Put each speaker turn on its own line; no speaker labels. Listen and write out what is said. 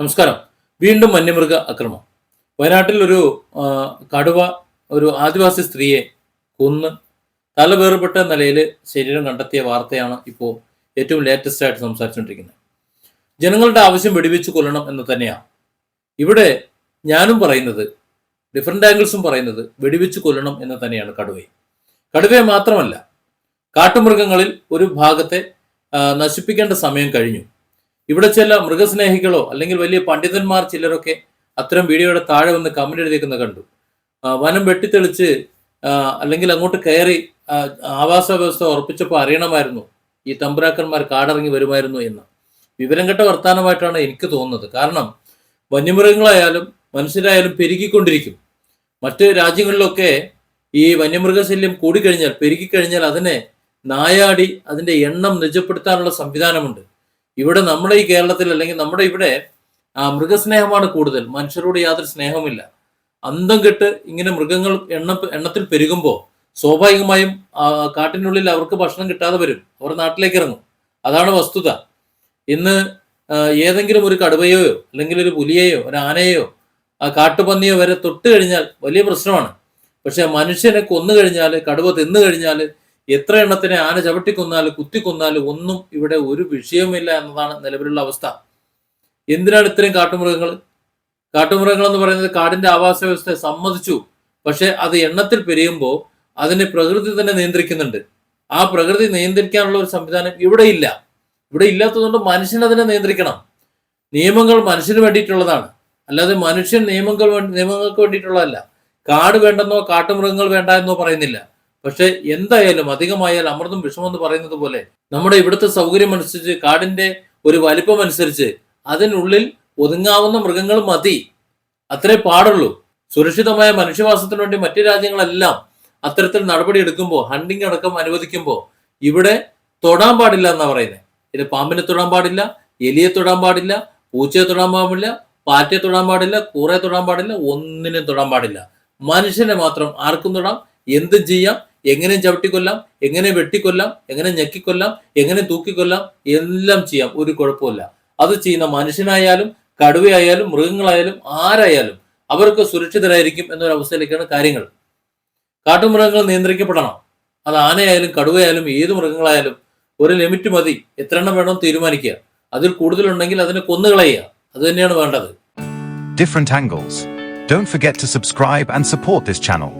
നമസ്കാരം. വീണ്ടും വന്യമൃഗ അക്രമം. വയനാട്ടിൽ ഒരു കടുവ ഒരു ആദിവാസി സ്ത്രീയെ കൊന്ന് തല വേർപെട്ട നിലയിൽ ശരീരം കണ്ടെത്തിയ വാർത്തയാണ് ഇപ്പോൾ ഏറ്റവും ലേറ്റസ്റ്റ് ആയിട്ട് സംസാരിച്ചുകൊണ്ടിരിക്കുന്നത്. ജനങ്ങളുടെ ആവശ്യം വെടിവെച്ച് കൊല്ലണം എന്ന് തന്നെയാണ്. ഇവിടെ ഞാനും പറയുന്നത് ഡിഫറെന്റ് ആംഗിൾസും പറയുന്നത് വെടിവെച്ച് കൊല്ലണം എന്ന് തന്നെയാണ് കടുവയെ. കടുവയെ മാത്രമല്ല കാട്ടുമൃഗങ്ങളിൽ ഒരു ഭാഗത്തെ നശിപ്പിക്കേണ്ട സമയം കഴിഞ്ഞു. ഇവിടെ ചില മൃഗസ്നേഹികളോ അല്ലെങ്കിൽ വലിയ പണ്ഡിതന്മാർ ചിലരൊക്കെ അത്തരം വീഡിയോയുടെ താഴെ വന്ന് കമന്റ് എഴുതിയിരിക്കുന്നത് കണ്ടു. വനം വെട്ടിത്തെളിച്ച് അല്ലെങ്കിൽ അങ്ങോട്ട് കയറി ആവാസ വ്യവസ്ഥ ഉറപ്പിച്ചപ്പോൾ അറിയണമായിരുന്നു ഈ തമ്പുരാക്കന്മാർ കാടിറങ്ങി വരുമായിരുന്നു എന്ന്. വിവരം കെട്ട വർത്തമാനമായിട്ടാണ് എനിക്ക് തോന്നുന്നത്. കാരണം വന്യമൃഗങ്ങളായാലും മനുഷ്യരായാലും പെരുകിക്കൊണ്ടിരിക്കും. മറ്റ് രാജ്യങ്ങളിലൊക്കെ ഈ വന്യമൃഗശല്യം കൂടിക്കഴിഞ്ഞാൽ പെരുകിക്കഴിഞ്ഞാൽ അതിനെ നായാടി അതിന്റെ എണ്ണം നിജപ്പെടുത്താനുള്ള സംവിധാനമുണ്ട്. ഇവിടെ നമ്മുടെ ഈ കേരളത്തിൽ അല്ലെങ്കിൽ നമ്മുടെ ഇവിടെ ആ മൃഗസ്നേഹമാണ് കൂടുതൽ. മനുഷ്യരോട് യാതൊരു സ്നേഹമില്ല അന്തം കെട്ട് ഇങ്ങനെ മൃഗങ്ങൾ എണ്ണ എണ്ണത്തിൽ പെരുകുമ്പോൾ സ്വാഭാവികമായും കാട്ടിനുള്ളിൽ അവർക്ക് ഭക്ഷണം കിട്ടാതെ വരും. അവർ നാട്ടിലേക്ക് ഇറങ്ങും. അതാണ് വസ്തുത. ഇന്ന് ഏതെങ്കിലും ഒരു കടുവയോ അല്ലെങ്കിൽ ഒരു പുലിയെയോ ഒരു ആനയെയോ ആ കാട്ടുപന്നിയോ വരെ തൊട്ട് കഴിഞ്ഞാൽ വലിയ പ്രശ്നമാണ്. പക്ഷെ മനുഷ്യനെ കൊന്നു കഴിഞ്ഞാൽ കടുവ തിന്നു കഴിഞ്ഞാൽ എത്ര എണ്ണത്തിനെ ആന ചവിട്ടിക്കൊന്നാലും കുത്തിക്കൊന്നാലും ഒന്നും ഇവിടെ ഒരു വിഷയമില്ല എന്നതാണ് നിലവിലുള്ള അവസ്ഥ. എന്തിനാണ് ഇത്രയും കാട്ടുമൃഗങ്ങൾ കാട്ടുമൃഗങ്ങൾ എന്ന് പറയുന്നത് കാടിന്റെ ആവാസ വ്യവസ്ഥയെ സമ്മതിച്ചു. പക്ഷെ അത് എണ്ണത്തിൽ പെരിയുമ്പോൾ അതിനെ പ്രകൃതി തന്നെ നിയന്ത്രിക്കുന്നുണ്ട്. ആ പ്രകൃതി നിയന്ത്രിക്കാനുള്ള ഒരു സംവിധാനം ഇവിടെ ഇല്ല. ഇവിടെ ഇല്ലാത്തതുകൊണ്ട് മനുഷ്യൻ അതിനെ നിയന്ത്രിക്കണം. നിയമങ്ങൾ മനുഷ്യന് വേണ്ടിയിട്ടുള്ളതാണ്. അല്ലാതെ മനുഷ്യൻ നിയമങ്ങൾ നിയമങ്ങൾക്ക് വേണ്ടിയിട്ടുള്ളതല്ല. കാട് വേണ്ടെന്നോ കാട്ടുമൃഗങ്ങൾ വേണ്ട എന്നോ പറയുന്നില്ല. പക്ഷെ എന്തായാലും അധികമായാൽ അമൃതും വിഷമെന്ന് പറയുന്നത് പോലെ നമ്മുടെ ഇവിടുത്തെ സൗകര്യം അനുസരിച്ച് കാടിന്റെ ഒരു വലിപ്പം അനുസരിച്ച് അതിനുള്ളിൽ ഒതുങ്ങാവുന്ന മൃഗങ്ങൾ മതി. അത്രേ പാടുള്ളൂ. സുരക്ഷിതമായ മനുഷ്യവാസത്തിന് വേണ്ടി മറ്റു രാജ്യങ്ങളെല്ലാം അത്തരത്തിൽ നടപടി എടുക്കുമ്പോൾ ഹണ്ടിങ് അടക്കം അനുവദിക്കുമ്പോൾ ഇവിടെ തൊടാൻ പാടില്ല എന്നാ പറയുന്നത് ഇത് പാമ്പിനെ തൊടാൻ പാടില്ല എലിയെ തൊടാൻ പാടില്ല പൂച്ചയെ തൊടാൻ പാടില്ല പാറ്റയെ തൊടാൻ പാടില്ല കൂറയെ തൊടാൻ പാടില്ല ഒന്നിനെ തൊടാൻ പാടില്ല. മനുഷ്യനെ മാത്രം ആർക്കും തൊടാം എന്തും ചെയ്യാം. എങ്ങനെ ചവിട്ടിക്കൊല്ലാം എങ്ങനെ വെട്ടിക്കൊല്ലാം എങ്ങനെ ഞെക്കിക്കൊല്ലാം എങ്ങനെ തൂക്കിക്കൊല്ലാം എല്ലാം ചെയ്യാം. ഒരു കുഴപ്പമില്ല അത് ചെയ്യുന്ന മനുഷ്യനായാലും കടുവയായാലും മൃഗങ്ങളായാലും ആരായാലും അവർക്ക് സുരക്ഷിതരായിരിക്കും എന്നൊരവസ്ഥയിലേക്കാണ് കാര്യങ്ങൾ. കാട്ടുമൃഗങ്ങൾ നിയന്ത്രിക്കപ്പെടണം. അത് ആനയായാലും കടുവയായാലും ഏത് മൃഗങ്ങളായാലും ഒരു ലിമിറ്റ് മതി. എത്ര എണ്ണം വേണം തീരുമാനിക്കുക. അതിൽ കൂടുതലുണ്ടെങ്കിൽ അതിനെ കൊന്നുകളയുക. അത് തന്നെയാണ് വേണ്ടത്.
Different angles Don't forget to subscribe and support this channel.